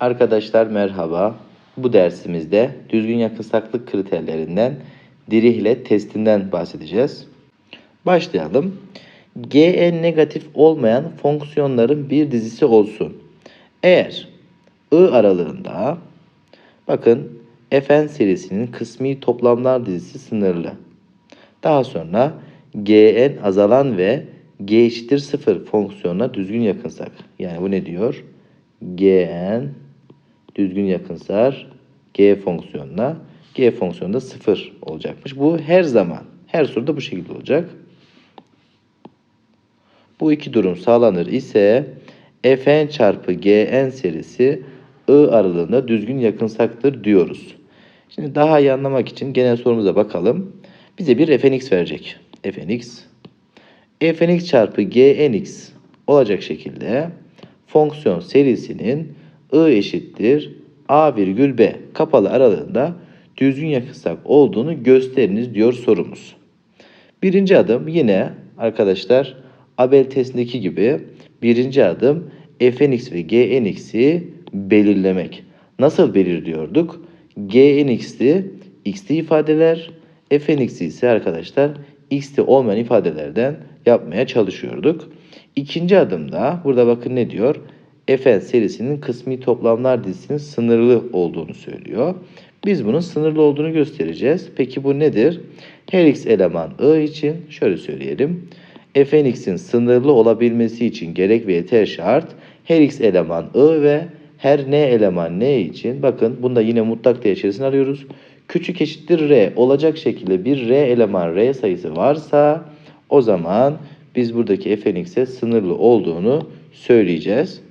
Arkadaşlar merhaba. Bu dersimizde düzgün yakınsaklık kriterlerinden Dirichlet testinden bahsedeceğiz. Başlayalım. Gn negatif olmayan fonksiyonların bir dizisi olsun. Eğer I aralığında bakın fn serisinin kısmi toplamlar dizisi sınırlı. Daha sonra gn azalan ve g eşittir 0 fonksiyonuna düzgün yakınsak. Yani bu ne diyor? gn düzgün yakınsar g fonksiyonuna. g fonksiyonunda 0 olacakmış. Bu her zaman, her soruda bu şekilde olacak. Bu iki durum sağlanır ise fn çarpı gn serisi I aralığında düzgün yakınsaktır diyoruz. Şimdi daha iyi anlamak için genel sorumuza bakalım. Bize bir fnx verecek. fnx fnx çarpı gnx olacak şekilde fonksiyon serisinin I eşittir A virgül B kapalı aralığında düzgün yakınsak olduğunu gösteriniz diyor sorumuz. Birinci adım yine arkadaşlar Abel testindeki gibi birinci adım fnx ve gnx'i belirlemek. Nasıl belirliyorduk? gnx'ti x'li ifadeler, fnx'i ise arkadaşlar x'li olmayan ifadelerden yapmaya çalışıyorduk. İkinci adımda burada bakın ne diyor? Fn serisinin kısmi toplamlar dizisinin sınırlı olduğunu söylüyor. Biz bunun sınırlı olduğunu göstereceğiz. Peki bu nedir? Her x eleman i için şöyle söyleyelim. fnx'in sınırlı olabilmesi için gerek ve yeter şart her x eleman i ve her n eleman n için bakın bunda yine mutlak değer içerisine alıyoruz. Küçük eşittir r olacak şekilde bir r eleman r sayısı varsa o zaman biz buradaki fnx'e sınırlı olduğunu söyleyeceğiz.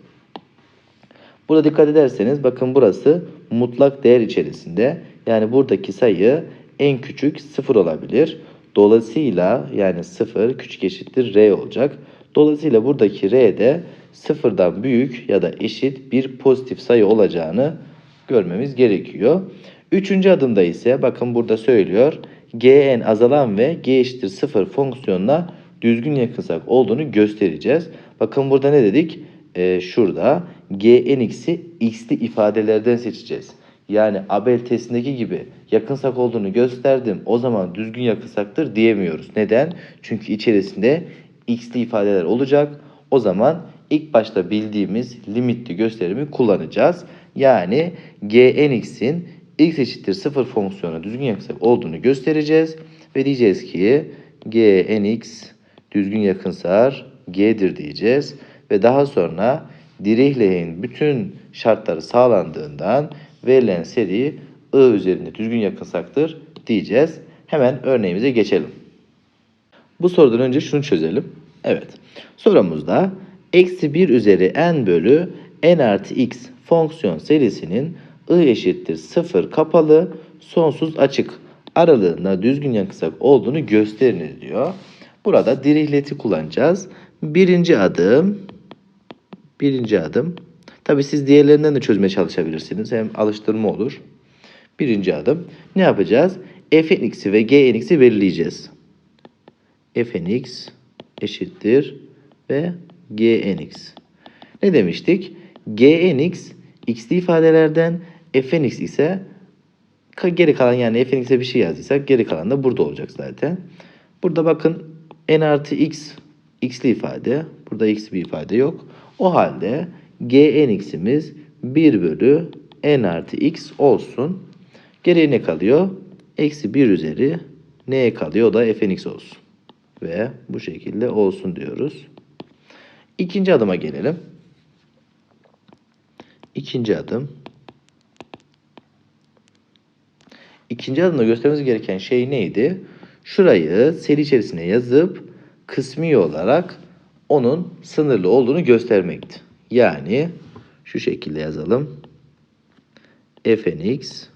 Burada dikkat ederseniz bakın burası mutlak değer içerisinde. Yani buradaki sayı en küçük 0 olabilir. Dolayısıyla yani 0 küçük eşittir r olacak. Dolayısıyla buradaki r de sıfırdan büyük ya da eşit bir pozitif sayı olacağını görmemiz gerekiyor. Üçüncü adımda ise bakın burada söylüyor. gn azalan ve g eşittir 0 fonksiyonuna düzgün yakınsak olduğunu göstereceğiz. Bakın burada ne dedik? Ee, şurada gnx'i x'li ifadelerden seçeceğiz. Yani Abel testindeki gibi yakınsak olduğunu gösterdim. O zaman düzgün yakınsaktır diyemiyoruz. Neden? Çünkü içerisinde x'li ifadeler olacak. O zaman ilk başta bildiğimiz limitli gösterimi kullanacağız. Yani gnx'in x eşittir 0 fonksiyonu düzgün yakınsak olduğunu göstereceğiz. Ve diyeceğiz ki gnx düzgün yakınsar g'dir diyeceğiz. Ve daha sonra Dirichlet'in bütün şartları sağlandığından verilen seri I üzerinde düzgün yakınsaktır diyeceğiz. Hemen örneğimize geçelim. Bu sorudan önce şunu çözelim. Evet. Sorumuzda eksi 1 üzeri n bölü n artı x fonksiyon serisinin i eşittir 0 kapalı sonsuz açık aralığında düzgün yakınsak olduğunu gösteriniz diyor. Burada Dirichlet'i kullanacağız. Birinci adım birinci adım. Tabi siz diğerlerinden de çözmeye çalışabilirsiniz. Hem alıştırma olur. Birinci adım. Ne yapacağız? fnx'i ve gnx'i belirleyeceğiz. fnx eşittir ve gnx. Ne demiştik? gnx x'li ifadelerden fnx ise geri kalan yani fnx'e bir şey yazdıysak geri kalan da burada olacak zaten. Burada bakın n artı x x'li ifade. Burada x bir ifade yok. O halde gnx'imiz 1 bölü n artı x olsun. Geriye ne kalıyor? Eksi 1 üzeri neye kalıyor? O da fnx olsun. Ve bu şekilde olsun diyoruz. İkinci adıma gelelim. İkinci adım. İkinci adımda göstermemiz gereken şey neydi? Şurayı seri içerisine yazıp kısmi olarak onun sınırlı olduğunu göstermekti. Yani şu şekilde yazalım. fnx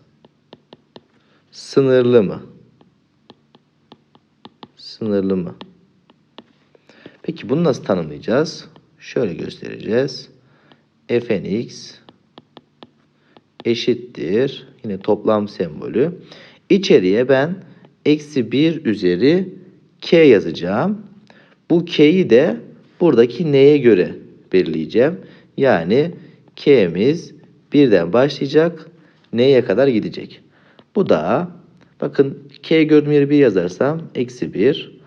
sınırlı mı? Sınırlı mı? Peki bunu nasıl tanımlayacağız? Şöyle göstereceğiz. fnx eşittir. Yine toplam sembolü. İçeriye ben eksi 1 üzeri k yazacağım. Bu k'yi de buradaki neye göre belirleyeceğim. Yani k'miz birden başlayacak. N'ye kadar gidecek. Bu da bakın k gördüğüm yeri 1 yazarsam eksi 1.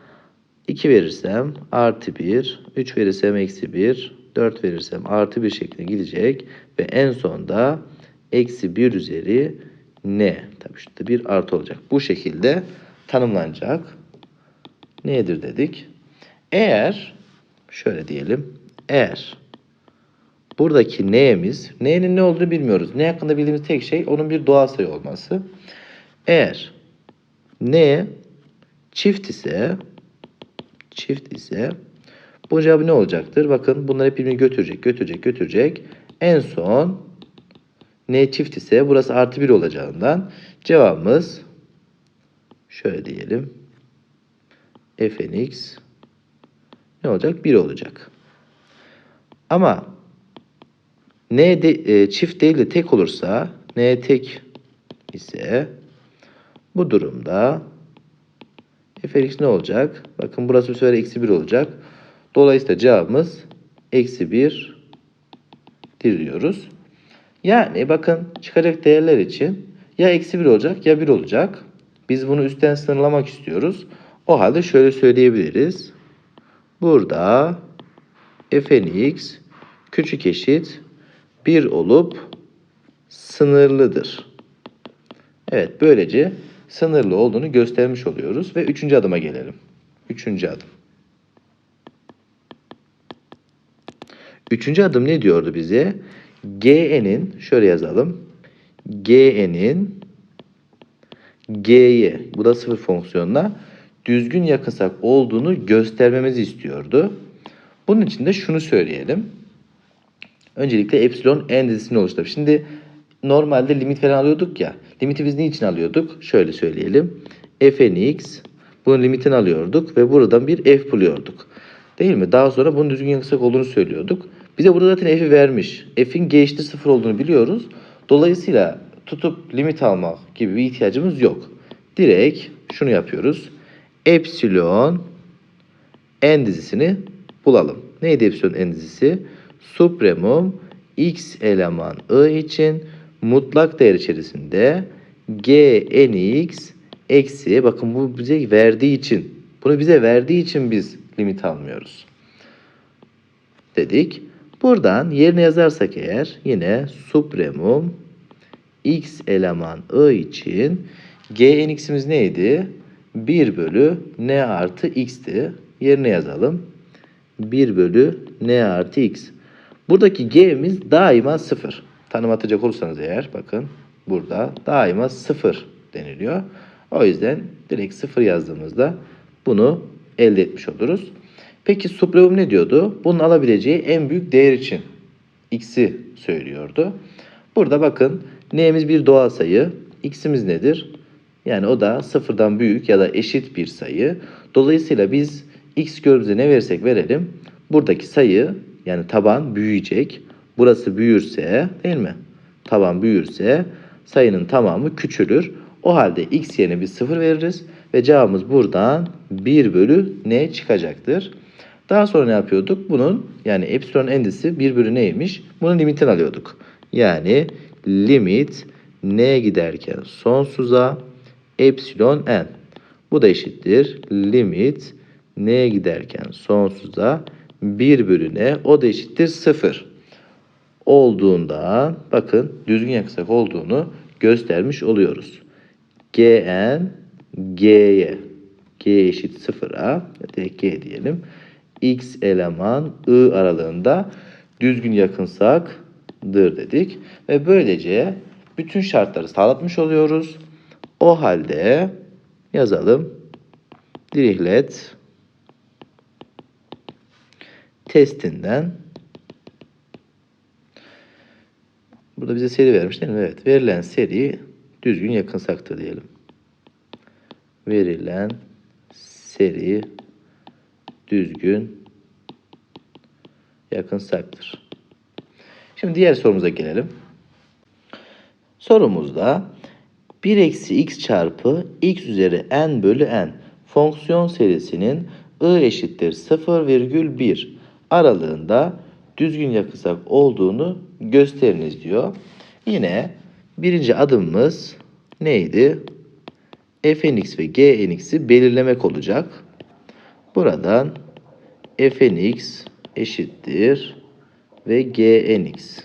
2 verirsem artı 1. 3 verirsem eksi 1. 4 verirsem artı 1 şeklinde gidecek. Ve en sonda eksi 1 üzeri n. Tabii şurada bir artı olacak. Bu şekilde tanımlanacak. Nedir dedik? Eğer şöyle diyelim. Eğer buradaki n'miz, n'nin ne olduğunu bilmiyoruz. Ne hakkında bildiğimiz tek şey onun bir doğal sayı olması. Eğer n çift ise çift ise bu cevabı ne olacaktır? Bakın bunlar hep birbirini götürecek, götürecek, götürecek. En son n çift ise burası artı 1 olacağından cevabımız şöyle diyelim. fnx ne olacak? 1 olacak. Ama n de, e, çift değil de tek olursa n tek ise bu durumda fx ne olacak? Bakın burası bu sefer eksi 1 olacak. Dolayısıyla cevabımız eksi 1 diyoruz. Yani bakın çıkacak değerler için ya eksi 1 olacak ya 1 olacak. Biz bunu üstten sınırlamak istiyoruz. O halde şöyle söyleyebiliriz. Burada fnx küçük eşit 1 olup sınırlıdır. Evet böylece sınırlı olduğunu göstermiş oluyoruz ve üçüncü adıma gelelim. Üçüncü adım. Üçüncü adım ne diyordu bize? GN'in şöyle yazalım. GN'in G'ye bu da sıfır fonksiyonuna düzgün yakınsak olduğunu göstermemizi istiyordu. Bunun için de şunu söyleyelim. Öncelikle epsilon n dizisini oluşturalım. Şimdi normalde limit falan alıyorduk ya. Limiti biz niçin alıyorduk? Şöyle söyleyelim. fnx bunun limitini alıyorduk ve buradan bir f buluyorduk. Değil mi? Daha sonra bunun düzgün yakınsak olduğunu söylüyorduk. Bize burada zaten f'i vermiş. F'in g eşittir sıfır olduğunu biliyoruz. Dolayısıyla tutup limit almak gibi bir ihtiyacımız yok. Direkt şunu yapıyoruz. Epsilon n dizisini bulalım. Neydi epsilon n dizisi? Supremum x eleman i için mutlak değer içerisinde g nx eksi bakın bu bize verdiği için bunu bize verdiği için biz limit almıyoruz. Dedik. Buradan yerine yazarsak eğer yine supremum x eleman i için g nx'imiz neydi? 1 bölü n artı x'ti. Yerine yazalım. 1 bölü n artı x. Buradaki g'miz daima 0. Tanım atacak olursanız eğer bakın burada daima 0 deniliyor. O yüzden direkt 0 yazdığımızda bunu elde etmiş oluruz. Peki supremum ne diyordu? Bunun alabileceği en büyük değer için x'i söylüyordu. Burada bakın n'miz bir doğal sayı. x'imiz nedir? Yani o da sıfırdan büyük ya da eşit bir sayı. Dolayısıyla biz x gördüğümüzde ne versek verelim. Buradaki sayı yani taban büyüyecek. Burası büyürse değil mi? Taban büyürse sayının tamamı küçülür. O halde x yerine biz 0 veririz ve cevabımız buradan 1 bölü n çıkacaktır. Daha sonra ne yapıyorduk? Bunun yani epsilon endisi 1 bölü neymiş? Bunun limitini alıyorduk. Yani limit n giderken sonsuza epsilon n. Bu da eşittir. Limit n giderken sonsuza 1 bölü n. O da eşittir 0 olduğunda bakın düzgün yakınsak olduğunu göstermiş oluyoruz. Gn G'ye G eşit 0'a direkt G diyelim. X eleman I aralığında düzgün yakınsakdır dedik. Ve böylece bütün şartları sağlatmış oluyoruz. O halde yazalım. Dirihlet testinden burada bize seri vermiş değil mi? Evet. Verilen seri düzgün yakınsaktır diyelim. Verilen seri düzgün yakınsaktır. Şimdi diğer sorumuza gelelim. Sorumuzda 1 eksi x çarpı x üzeri n bölü n fonksiyon serisinin i eşittir 0,1 aralığında düzgün yakınsak olduğunu gösteriniz diyor. Yine birinci adımımız neydi? fnx ve gnx'i belirlemek olacak. Buradan fnx eşittir ve gnx.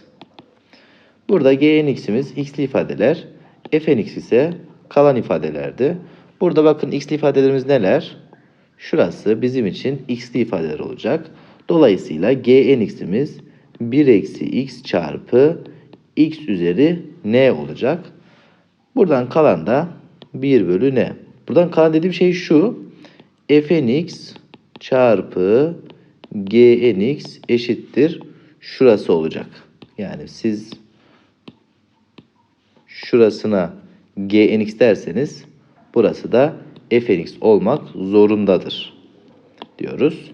Burada gnx'imiz x'li ifadeler, fnx ise kalan ifadelerdi. Burada bakın x'li ifadelerimiz neler? Şurası bizim için x'li ifadeler olacak. Dolayısıyla gnx'imiz 1 eksi x çarpı x üzeri n olacak. Buradan kalan da 1 bölü n. Buradan kalan dediğim şey şu. fnx çarpı gnx eşittir. Şurası olacak. Yani siz şurasına gnx derseniz burası da fnx olmak zorundadır diyoruz.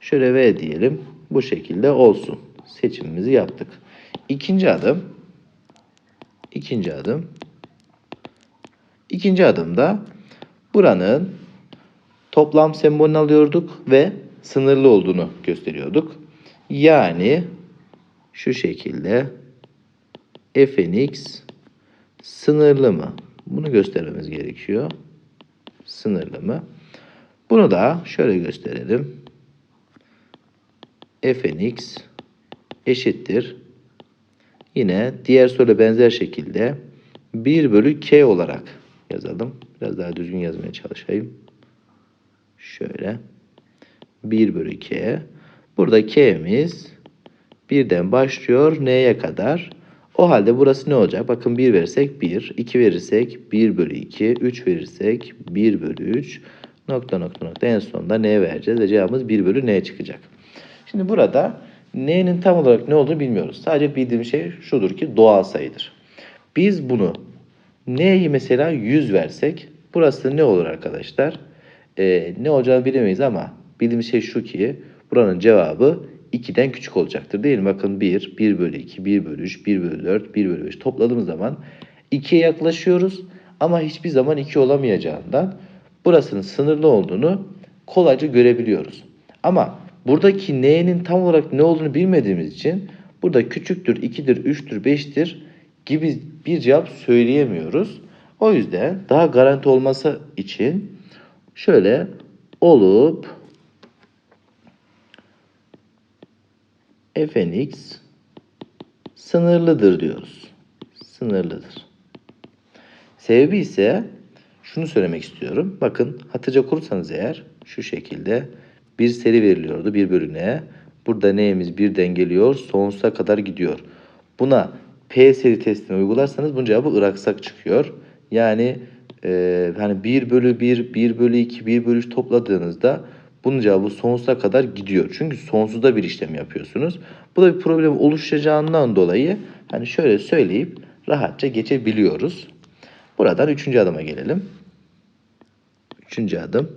Şöyle v diyelim. Bu şekilde olsun. Seçimimizi yaptık. İkinci adım. İkinci adım. İkinci adımda buranın toplam sembolünü alıyorduk ve sınırlı olduğunu gösteriyorduk. Yani şu şekilde fnx sınırlı mı? Bunu göstermemiz gerekiyor. Sınırlı mı? Bunu da şöyle gösterelim. fnx eşittir. Yine diğer soruya benzer şekilde 1 bölü k olarak yazalım. Biraz daha düzgün yazmaya çalışayım. Şöyle. 1 bölü k. Burada k'miz birden başlıyor n'ye kadar. O halde burası ne olacak? Bakın 1 verirsek 1, 2 verirsek 1 bölü 2, 3 verirsek 1 bölü 3, nokta nokta nokta en sonunda n vereceğiz ve cevabımız 1 bölü n çıkacak. Şimdi burada n'nin tam olarak ne olduğunu bilmiyoruz. Sadece bildiğim şey şudur ki doğal sayıdır. Biz bunu n'yi mesela 100 versek burası ne olur arkadaşlar? Ee, ne olacağını bilemeyiz ama bildiğim şey şu ki buranın cevabı 2'den küçük olacaktır değil mi? Bakın 1, 1 bölü 2, 1 bölü 3, 1 bölü 4, 1 bölü 5 topladığımız zaman 2'ye yaklaşıyoruz. Ama hiçbir zaman 2 olamayacağından burasının sınırlı olduğunu kolayca görebiliyoruz. Ama buradaki n'nin tam olarak ne olduğunu bilmediğimiz için burada küçüktür, 2'dir, 3'tür, 5'tir gibi bir cevap söyleyemiyoruz. O yüzden daha garanti olması için şöyle olup fnx sınırlıdır diyoruz. Sınırlıdır. Sebebi ise şunu söylemek istiyorum. Bakın hatırlayacak olursanız eğer şu şekilde bir seri veriliyordu bir bölüne. Burada n'imiz birden geliyor sonsuza kadar gidiyor. Buna P seri testini uygularsanız bunun cevabı ıraksak çıkıyor. Yani e, hani 1 bölü 1, 1 bölü 2, 1 bölü 3 topladığınızda bunun cevabı sonsuza kadar gidiyor. Çünkü sonsuzda bir işlem yapıyorsunuz. Bu da bir problem oluşacağından dolayı hani şöyle söyleyip rahatça geçebiliyoruz. Buradan üçüncü adıma gelelim. Üçüncü adım.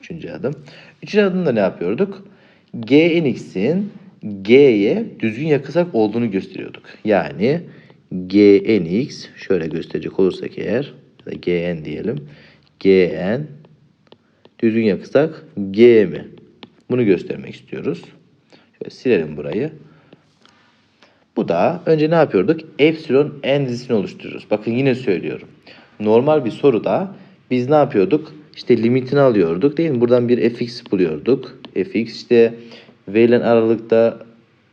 Üçüncü adım. Üçüncü adımda ne yapıyorduk? Gnx'in G'ye düzgün yakınsak olduğunu gösteriyorduk. Yani Gnx şöyle gösterecek olursak eğer Gn diyelim. Gn düzgün yakınsak G mi? Bunu göstermek istiyoruz. Şöyle silelim burayı. Bu da önce ne yapıyorduk? Epsilon n dizisini oluşturuyoruz. Bakın yine söylüyorum. Normal bir soruda biz ne yapıyorduk? İşte limitini alıyorduk değil mi? Buradan bir fx buluyorduk. fx işte verilen aralıkta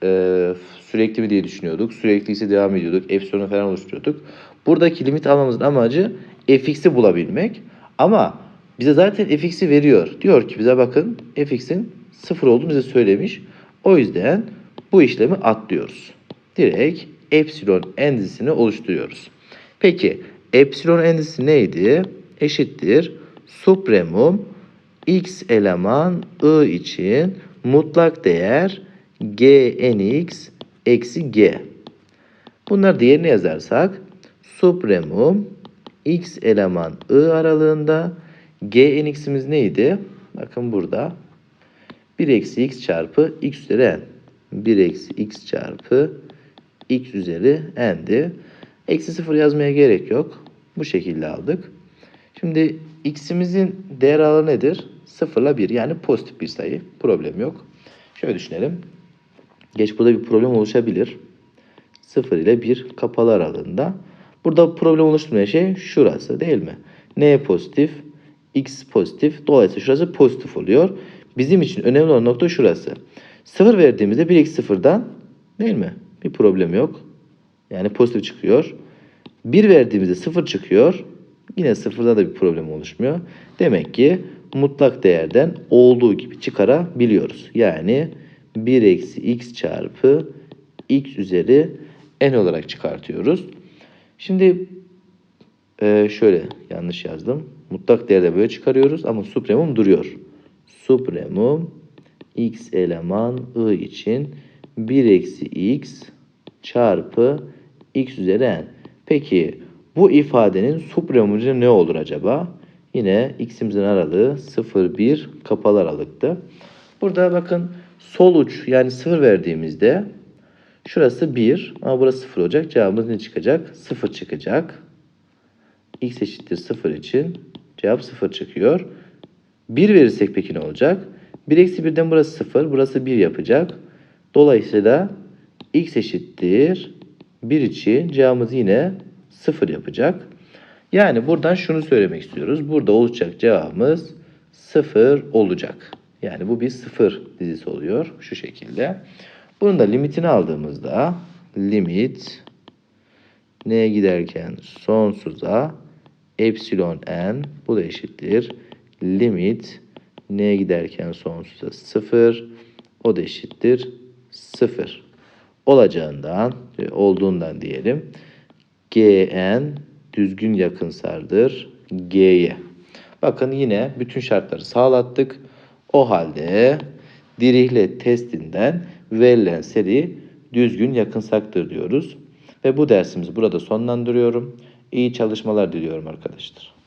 e, sürekli mi diye düşünüyorduk. Sürekli ise devam ediyorduk. Epsilon'u falan oluşturuyorduk. Buradaki limit almamızın amacı fx'i bulabilmek. Ama bize zaten fx'i veriyor. Diyor ki bize bakın fx'in sıfır olduğunu bize söylemiş. O yüzden bu işlemi atlıyoruz. Direkt epsilon endisini oluşturuyoruz. Peki epsilon endisi neydi? Eşittir supremum x eleman i için mutlak değer gnx eksi g. Bunlar diğerine yazarsak supremum x eleman i aralığında gnx'imiz neydi? Bakın burada 1 eksi x çarpı x üzeri n. 1 eksi x çarpı x üzeri n'di. Eksi 0 yazmaya gerek yok. Bu şekilde aldık. Şimdi x'imizin değer aralığı nedir? 0 ile 1 yani pozitif bir sayı. Problem yok. Şöyle düşünelim. Geç burada bir problem oluşabilir. 0 ile 1 kapalı aralığında. Burada problem oluşturmayan şey şurası değil mi? N pozitif, X pozitif. Dolayısıyla şurası pozitif oluyor. Bizim için önemli olan nokta şurası. 0 verdiğimizde 1 eksi 0'dan değil mi? Bir problem yok. Yani pozitif çıkıyor. 1 verdiğimizde 0 çıkıyor. Yine sıfırda da bir problem oluşmuyor. Demek ki mutlak değerden olduğu gibi çıkarabiliyoruz. Yani 1 eksi x çarpı x üzeri n olarak çıkartıyoruz. Şimdi e, şöyle yanlış yazdım. Mutlak değerde böyle çıkarıyoruz ama supremum duruyor. Supremum x eleman i için 1 eksi x çarpı x üzeri n. Peki bu ifadenin supremumu ne olur acaba? Yine x'imizin aralığı 0, 1 kapalı aralıktı. Burada bakın sol uç yani 0 verdiğimizde şurası 1 ama burası 0 olacak. Cevabımız ne çıkacak? 0 çıkacak. x eşittir 0 için cevap 0 çıkıyor. 1 verirsek peki ne olacak? 1 eksi 1'den burası 0, burası 1 yapacak. Dolayısıyla x eşittir 1 için cevabımız yine 0 yapacak. Yani buradan şunu söylemek istiyoruz. Burada olacak cevabımız 0 olacak. Yani bu bir 0 dizisi oluyor şu şekilde. Bunun da limitini aldığımızda limit n'ye giderken sonsuza epsilon n bu da eşittir. Limit n'ye giderken sonsuza 0 o da eşittir 0 olacağından olduğundan diyelim. Gn düzgün yakınsardır G'ye. Bakın yine bütün şartları sağlattık. O halde Dirichlet testinden verilen seri düzgün yakınsaktır diyoruz. Ve bu dersimizi burada sonlandırıyorum. İyi çalışmalar diliyorum arkadaşlar.